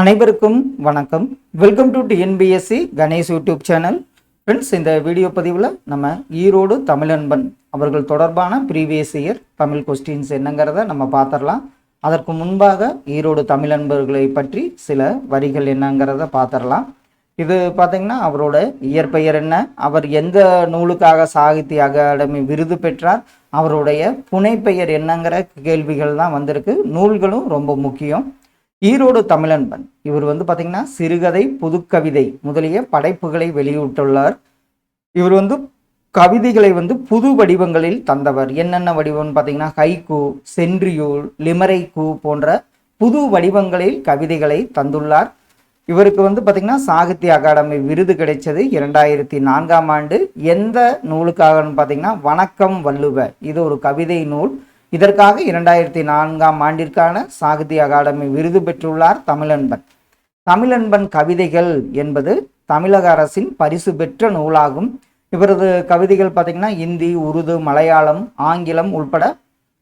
அனைவருக்கும் வணக்கம். Welcome to TNPSC Ganesh YouTube channel friends இந்த வீடியோ பதிவில் நம்ம ஈரோடு தமிழன்பன் அவர்கள் தொடர்பான ப்ரீவியஸ் இயர் தமிழ் கொஸ்டின்ஸ் என்னங்கிறத நம்ம பார்த்துடலாம் அதற்கு முன்பாக ஈரோடு தமிழன்பர்களை பற்றி சில வரிகள் என்னங்கிறத பார்த்துடலாம் இது பார்த்திங்கன்னா அவரோட இயற்பெயர் என்ன அவர் எந்த நூலுக்காக சாகித்ய அகாடமி விருது பெற்றார் அவருடைய புனைப்பெயர் என்னங்கிற கேள்விகள் தான் வந்திருக்கு. நூல்களும் ரொம்ப முக்கியம். ஈரோடு தமிழன்பன். இவர் வந்து பார்த்தீங்கன்னா சிறுகதை புதுக்கவிதை முதலிய படைப்புகளை வெளியிட்டுள்ளார். இவர் வந்து கவிதைகளை வந்து புது வடிவங்களில் தந்தவர். என்னென்ன வடிவம்னு பார்த்தீங்கன்னா ஹைக்கூ சென்ட்ரியூல் லிமரைக்கூ போன்ற புது வடிவங்களில் கவிதைகளை தந்துள்ளார். இவருக்கு வந்து பார்த்திங்கன்னா சாகித்ய அகாடமி விருது கிடைச்சது இரண்டாயிரத்தி நான்காம் ஆண்டு. எந்த நூலுக்காகன்னு பார்த்தீங்கன்னா வணக்கம் வள்ளுவ இது ஒரு கவிதை நூல். இதற்காக இரண்டாயிரத்தி நான்காம் ஆண்டிற்கான சாகித்ய அகாடமி விருது பெற்றுள்ளார் தமிழன்பன். தமிழன்பன் கவிதைகள் என்பது தமிழக அரசின் பரிசு பெற்ற நூலாகும். இவரது கவிதைகள் பார்த்திங்கன்னா இந்தி உருது மலையாளம் ஆங்கிலம் உள்பட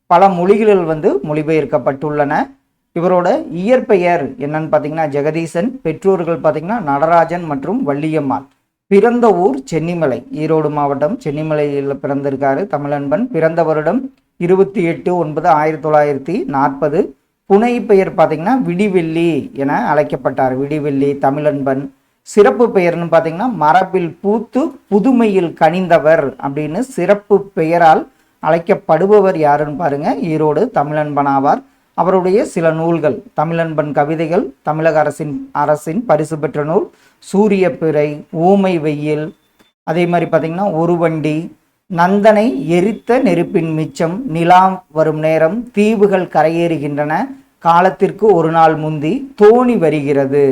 பல மொழிகளில் வந்து மொழிபெயர்க்கப்பட்டுள்ளன. இவரோட இயற்பெயர் என்னன்னு பார்த்தீங்கன்னா ஜெகதீசன் பெற்றோர்கள் பார்த்தீங்கன்னா நடராஜன் மற்றும் வள்ளியம்மாள். பிறந்த ஊர் சென்னிமலை. ஈரோடு மாவட்டம் சென்னிமலையில் பிறந்திருக்காரு தமிழன்பன். பிறந்த வருடம் இருபத்தி எட்டு ஒன்பது ஆயிரத்தி தொள்ளாயிரத்தி நாற்பது. புனை பெயர் பார்த்தீங்கன்னா விடிவெள்ளி என அழைக்கப்பட்டார். விடிவெள்ளி தமிழன்பன். சிறப்பு பெயர்னு பார்த்தீங்கன்னா மரபில் பூத்து புதுமையில் கனிந்தவர் அப்படின்னு சிறப்பு பெயரால் அழைக்கப்படுபவர் யாருன்னு பாருங்க. ஈரோடு தமிழன்பன் ஆவார். அவருடைய சில நூல்கள் தமிழன்பன் கவிதைகள் தமிழக அரசின் அரசின் பரிசு பெற்ற நூல் சூரிய பிறை ஊமை வெயில் அதே மாதிரி பார்த்தீங்கன்னா ஒரு வண்டி நந்தனை எரித்த நெருப்பின் மிச்சம் நிலா வரும் நேரம் தீவுகள் கரையேறுகின்றன காலத்திற்கு ஒரு நாள் முந்தி தோணி வருகிறது.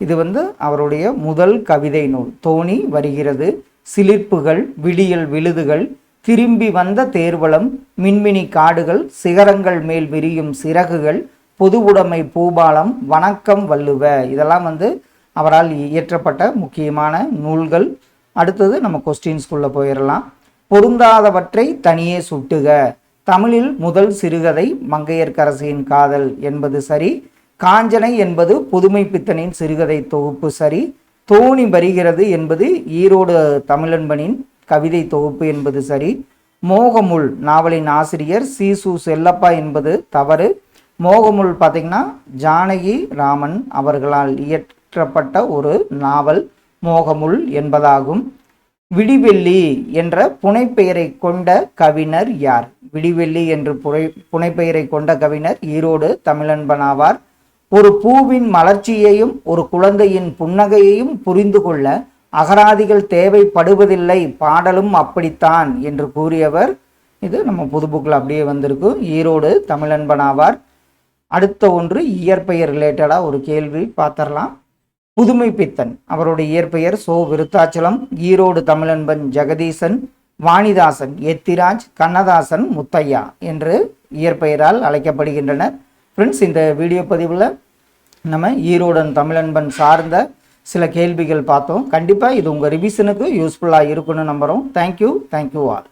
இது வந்து அவருடைய முதல் கவிதை நூல் தோணி வருகிறது சிலிர்ப்புகள் விடியல் விழுதுகள் திரும்பி வந்த தேர்வளம் மின்மினி காடுகள் சிகரங்கள் மேல் விரியும் சிறகுகள் பொதுவுடைமை பூபாலம் வணக்கம் வள்ளுவ. இதெல்லாம் வந்து அவரால் இயற்றப்பட்ட முக்கியமான நூல்கள். அடுத்தது நம்ம கொஸ்டின்ஸ்குள்ளே போயிடலாம் பொருந்தாதவற்றை தனியே சுட்டுக. தமிழில் முதல் சிறுகதை மங்கையர்க்கரசியின் காதல் என்பது சரி. காஞ்சனை என்பது புதுமை பித்தனின் சிறுகதை தொகுப்பு சரி. தோணி வருகிறது என்பது ஈரோடு தமிழன்பனின் கவிதை தொகுப்பு என்பது சரி. மோகமுள் நாவலின் ஆசிரியர் சீசு செல்லப்பா என்பது தவறு. மோகமுள் பார்த்திங்கன்னா ஜானகி ராமன் அவர்களால் இயற்றப்பட்ட ஒரு நாவல் மோகமுள் என்பதாகும். விடிவெள்ளி என்ற புனைப்பெயரை கொண்ட கவிஞர் யார்? விடிவெள்ளி என்று புனை புனைப்பெயரை கொண்ட கவிஞர் ஈரோடு தமிழன்பனாவார். ஒரு பூவின் மலர்ச்சியையும் ஒரு குழந்தையின் புன்னகையையும் புரிந்து கொள்ள அகராதிகள் தேவைப்படுவதில்லை பாடலும் அப்படித்தான் என்று கூறியவர். இது நம்ம புது புக்கில் அப்படியே வந்திருக்கு. ஈரோடு தமிழன்பன் ஆவார் அடுத்த ஒன்று இயற்பெயர் ரிலேட்டடாக ஒரு கேள்வி பார்த்துடலாம். புதுமை பித்தன் அவருடைய இயற்பெயர் சோ விருத்தாச்சலம் ஈரோடு தமிழன்பன் ஜெகதீசன் வாணிதாசன் எத்திராஜ் கண்ணதாசன் முத்தையா என்று இயற்பெயரால் அழைக்கப்படுகின்றனர். ஃப்ரெண்ட்ஸ் இந்த வீடியோ பதிவில் நம்ம ஈரோடன் தமிழன்பன் சார்ந்த சில கேள்விகள் பார்த்தோம். கண்டிப்பாக இது உங்கள் ரிவிஷனுக்கு யூஸ்ஃபுல்லாக இருக்குன்னு நம்புகிறோம் தேங்க்யூ தேங்க்யூ ஆல்